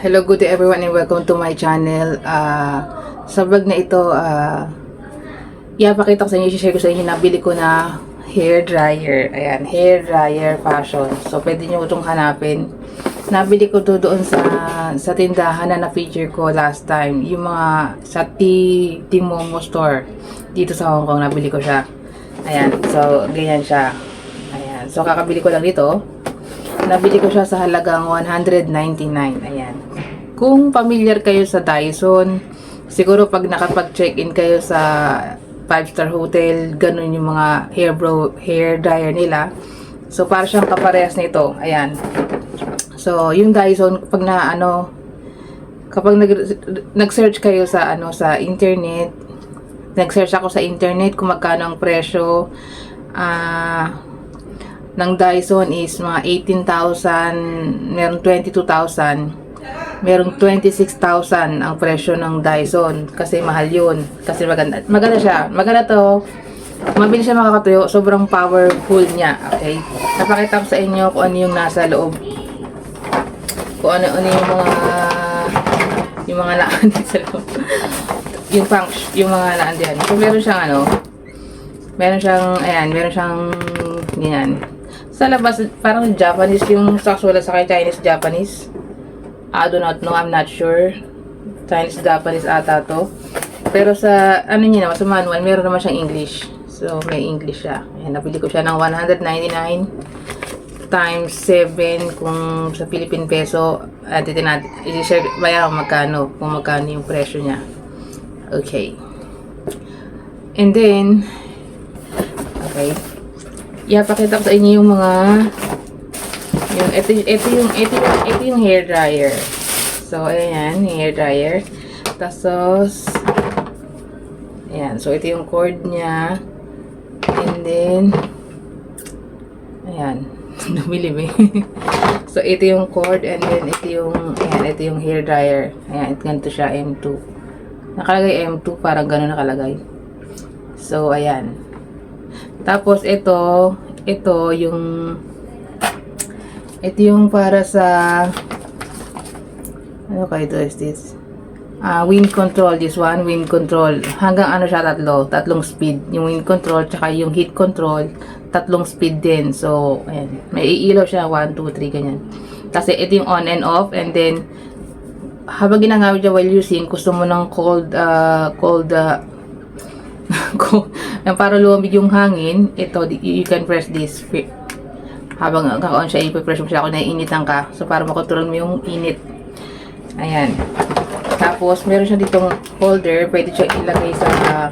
Hello, good day everyone and welcome to my channel. Ah, sa vlog na ito, ah, ipakita ko sa inyo, share ko sa inyo, nabili ko na hair dryer. Ayan, hair dryer fashion. So, pwede nyo itong hanapin. Nabili ko to doon sa sa tindahan na na-feature ko last time. Yung mga sa T, Timomo store. Dito sa Hong Kong, nabili ko siya. Ayan, so, ganyan siya. Ayan, so kakabili ko lang dito. Nabili ko siya sa halagang 199. Ayan. Kung familiar kayo sa Dyson, siguro pag nakapag-check-in kayo sa 5-star hotel, ganun yung mga hair, bro, hair dryer nila. So, para siyang kaparehas nito. Ayan. So, yung Dyson, pag na ano, kapag nag, nag-search kayo sa ano sa internet, nag-search ako sa internet kung magkano ang presyo, ah, ng Dyson is mga 18,000, meron 22,000, merong 26,000 ang presyo ng Dyson kasi mahal yun. Kasi maganda, maganda siya. Maganda to. Mabilis siya makakatuyo. Sobrang powerful niya. Okay? Napakita ko sa inyo kung ano yung nasa loob. Kung ano, ano yung mga yung mga naan sa loob. yung function, yung mga naan diyan. So, meron siyang ano, meron siyang, ayan, meron siyang, ganyan. Sa labas, parang Japanese yung wala sa kay Chinese Japanese. I do not know, I'm not sure. Chinese Japanese ata to. Pero sa, ano niya naman, sa manual, meron naman siyang English. So, may English siya. Ayan, nabili ko siya ng 199 times 7 kung sa Philippine peso. At ito natin, i-share, bayaran ko magkano, kung magkano yung presyo niya. Okay. And then, okay. Ipakita ko sa inyo yung mga yung ito, ito yung ito yung ito yung hair dryer. So ayan, hair dryer. Tapos ayan, so ito yung cord niya. And then ayan, lumilib eh. so ito yung cord and then ito yung ayan, ito yung hair dryer. Ayan, ito ganito siya M2. Nakalagay M2 parang gano'n nakalagay. So ayan. Tapos ito, ito yung ito yung para sa ano kayo ito is this? Ah, wind control, this one, wind control. Hanggang ano siya, tatlo, tatlong speed. Yung wind control, tsaka yung heat control, tatlong speed din. So, ayan. May iilaw siya, 1, 2, 3, ganyan. Kasi ito yung on and off, and then, habang ginagamit niya while using, gusto mo ng cold, uh, cold, uh, para lumamig yung hangin, ito, you can press this. Habang naka-on siya, ipipress mo siya kung naiinitan ka. So, para makontrol mo yung init. Ayan. Tapos, meron siya ditong holder. Pwede siya ilagay sa, uh,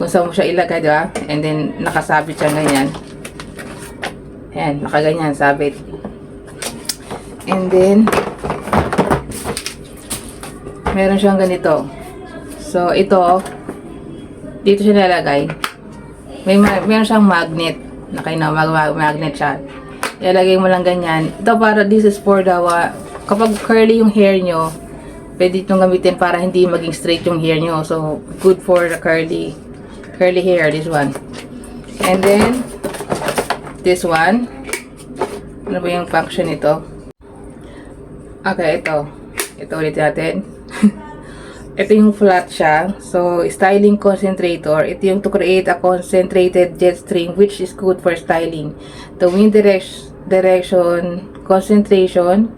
kung saan mo siya ilagay, diba? And then, nakasabit siya ganyan. Ayan, nakaganyan, sabit. And then, meron siyang ganito. So, ito, dito siya nilalagay. May ma- meron siyang magnet. Nakay na mag mag- magnet siya. Ilalagay mo lang ganyan. Ito para this is for the uh, kapag curly yung hair nyo, pwede itong gamitin para hindi maging straight yung hair nyo. So, good for the curly curly hair, this one. And then, this one. Ano ba yung function nito? Okay, ito. Ito ulit natin. Ito yung flat siya. So, styling concentrator. Ito yung to create a concentrated jet stream which is good for styling. The wind direct direction, concentration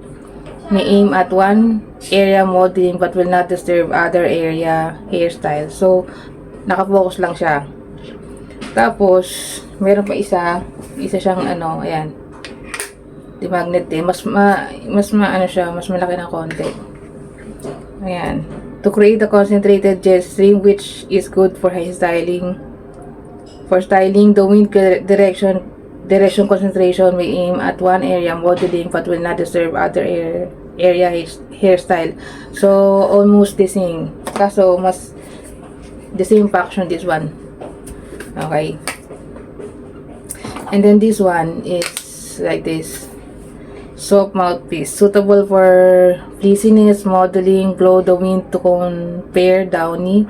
may aim at one area modeling but will not disturb other area hairstyle. So, nakafocus lang siya. Tapos, meron pa isa. Isa siyang ano, ayan. Di magnet din. Mas ma, mas ma, ano siya, mas malaki ng konti. Ayan to create a concentrated jet stream which is good for hair styling. For styling, the wind direction direction concentration may aim at one area modeling but will not disturb other air, area hairstyle. So, almost the same. Kaso, mas the same function this one. Okay. And then this one is like this soap mouthpiece suitable for fleeciness, modeling, blow the wind to compare downy.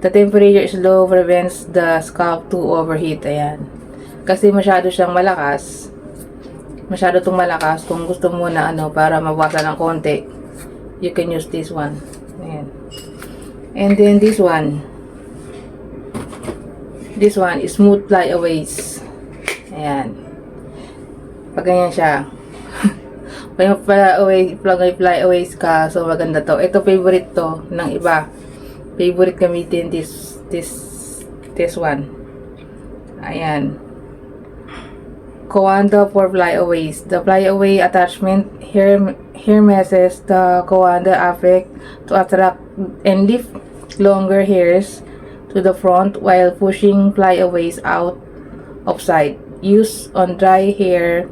The temperature is low prevents the scalp to overheat. Ayan. Kasi masyado siyang malakas. Masyado tong malakas. Kung gusto mo na ano, para mabawasan ng konti. you can use this one. Ayan. And then this one. This one is smooth flyaways. Ayan. Pag ganyan siya. Pag yung flyaway, fly, flyaways ka, so maganda to. Ito favorite to ng iba. Favorite gamitin this, this, this one. Ayan. Coanda for flyaways. The flyaway attachment here here messes the coanda effect to attract and lift longer hairs to the front while pushing flyaways out of sight. Use on dry hair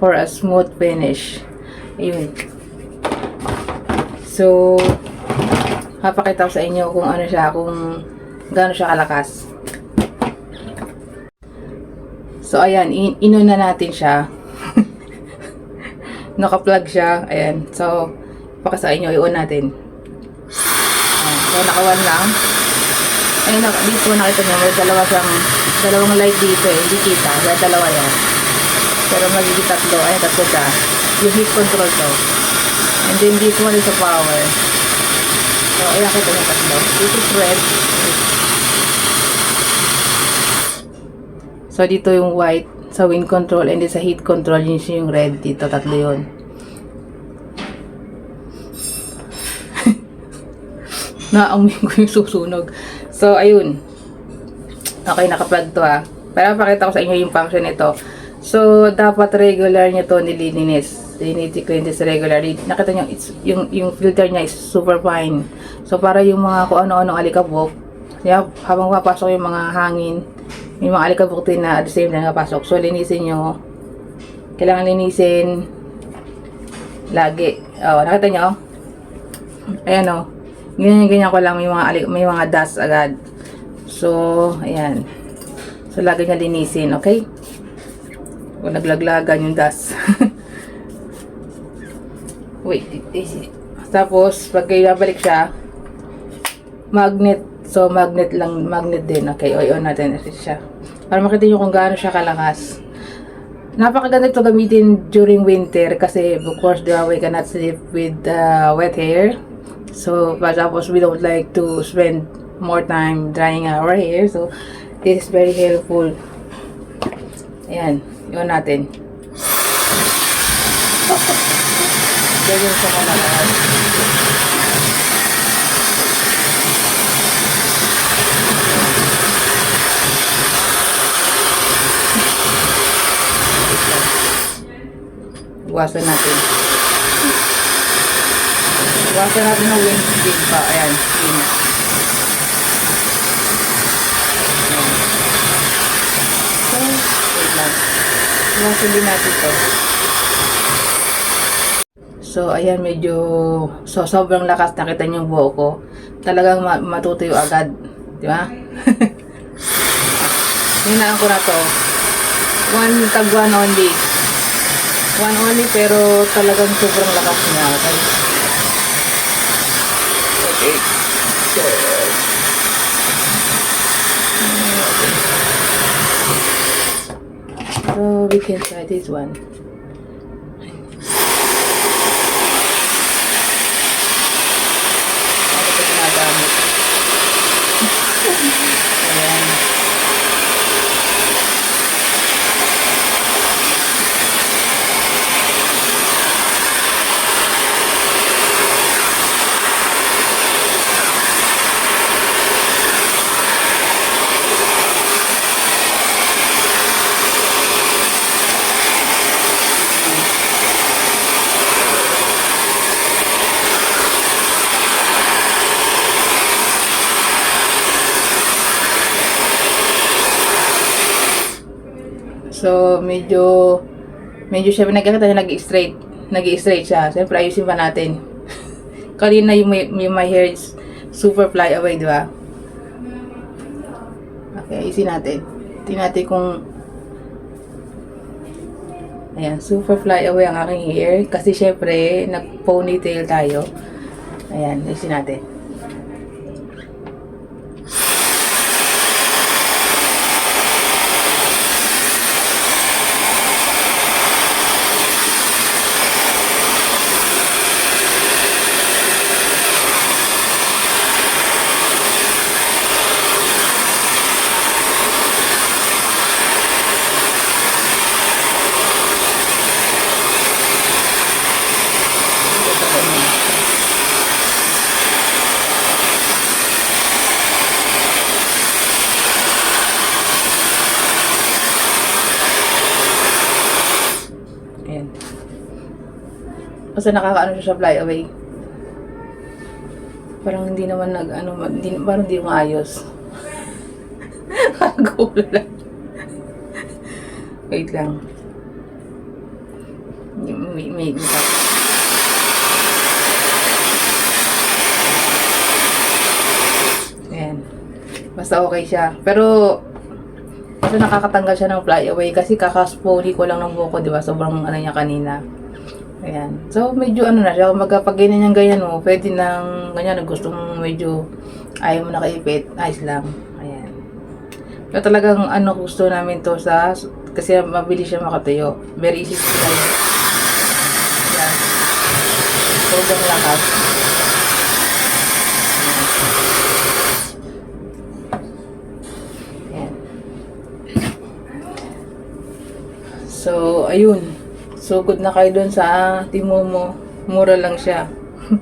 for a smooth finish. Ayun. So, papakita ko sa inyo kung ano siya, kung gaano siya kalakas. So, ayan, in ino na natin siya. Naka-plug siya. Ayan. So, pakasa inyo, i-on natin. Ayan. So, naka-one lang. Ayun, naka, dito nakita niyo, may dalawa siyang, dalawang light dito eh. Hindi kita. Kaya dalawa yan. Pero magiging tatlo. Ayan, tatlo siya. Yung heat control to. And then this one is a power. So, ayan, kita niyo tatlo. This is red. So, dito yung white sa wind control and then sa heat control, yun yung red dito. Tatlo yun. Naamoy ko yung susunog. So, ayun. Okay, nakaplug to ah. Pero pakita ko sa inyo yung function nito. So, dapat regular nyo to nililinis. Linitiklinitis regularly. Nakita nyo, it's, yung, yung filter niya is super fine. So, para yung mga kung ano-ano alikabok, kaya habang papasok yung mga hangin, may mga alikabok din na at the same time napasok. So, linisin nyo. Kailangan linisin lagi. Oh, nakita nyo? Ayan o. Ganyan-ganyan ko lang may mga, alik- may mga dust agad. So, ayan. So, lagi niya linisin, okay? Kung naglaglagan yung dust. Wait, this is... Tapos, pag kayo siya, magnet. So, magnet lang, magnet din. Okay, o, on natin siya. Para makita nyo kung gaano siya kalakas. Napakaganda ito gamitin during winter kasi of course, the we cannot sleep with uh, wet hair. So, but tapos we don't like to spend more time drying our hair. So, this is very helpful. Ayan, yun natin. Ganyan sa mga Iwasan natin. Iwasan natin ng windscreen pa. Ayan, screen. So, wait lang. Iwasan din natin to. So, ayan, medyo so, sobrang lakas. Nakita niyo yung buhok ko. Talagang ma matutuyo agad. Di ba? Hinaan ko na to. One tag one only. One only pero talagang sobrang lakas niya. Okay. So we can try this one. Ano ko ginagamit? Ayan. So, medyo, medyo siya, nagkakita niya nag-straight. Nag-straight siya. Siyempre, ayusin pa natin. Kanina yung, yung my hair is super fly away, di ba? Okay, ayusin natin. Tingnan natin kung Ayan, super fly away ang aking hair. Kasi syempre, nag-ponytail tayo. Ayan, ayusin natin. Basta nakakaano siya sa flyaway. Parang hindi naman nag, ano, hindi, parang hindi maayos. Kagulo lang. Wait lang. May, may, may, may. Basta okay siya. Pero, basta nakakatanggal siya ng flyaway kasi kakaspoli ko lang ng buko, di ba? Sobrang ano niya kanina. Ayan. So, medyo ano na siya. Kung pag ganyan yung ganyan mo, pwede nang ganyan, gusto mong medyo ayaw mo nakaipit, ayos lang. Ayan. Pero talagang ano gusto namin to sa, kasi mabilis siya makatayo. Very easy to try. Ayan. Sobrang lakas. Ayan. So, ayun. So, good na kayo dun sa Timomo. Mura lang siya.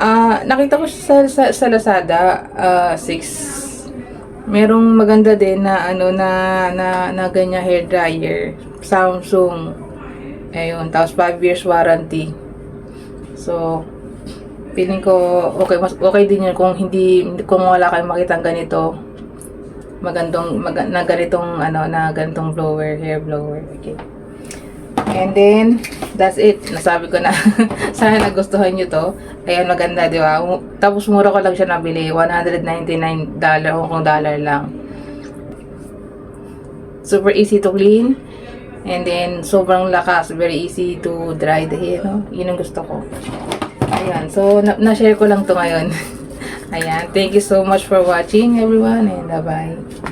Ah, nakita ko sa, sa, sa Lazada, ah, 6. Merong maganda din na ano na na, na ganyan hair dryer. Samsung. Ayun, tapos 5 years warranty. So, feeling ko okay mas okay din yun kung hindi kung wala kayong makitang ganito magandong mag, na ganitong ano na ganitong blower hair blower okay and then that's it. Nasabi ko na sana nagustuhan nyo to. Ayan maganda di ba? Tapos mura ko lang siya nabili. 199 dollar Hong Kong dollar lang. Super easy to clean. And then sobrang lakas. Very easy to dry the hair no? yun ang gusto ko. Ayan, so na- na-share ko lang to ngayon. Ayan, thank you so much for watching everyone and bye-bye.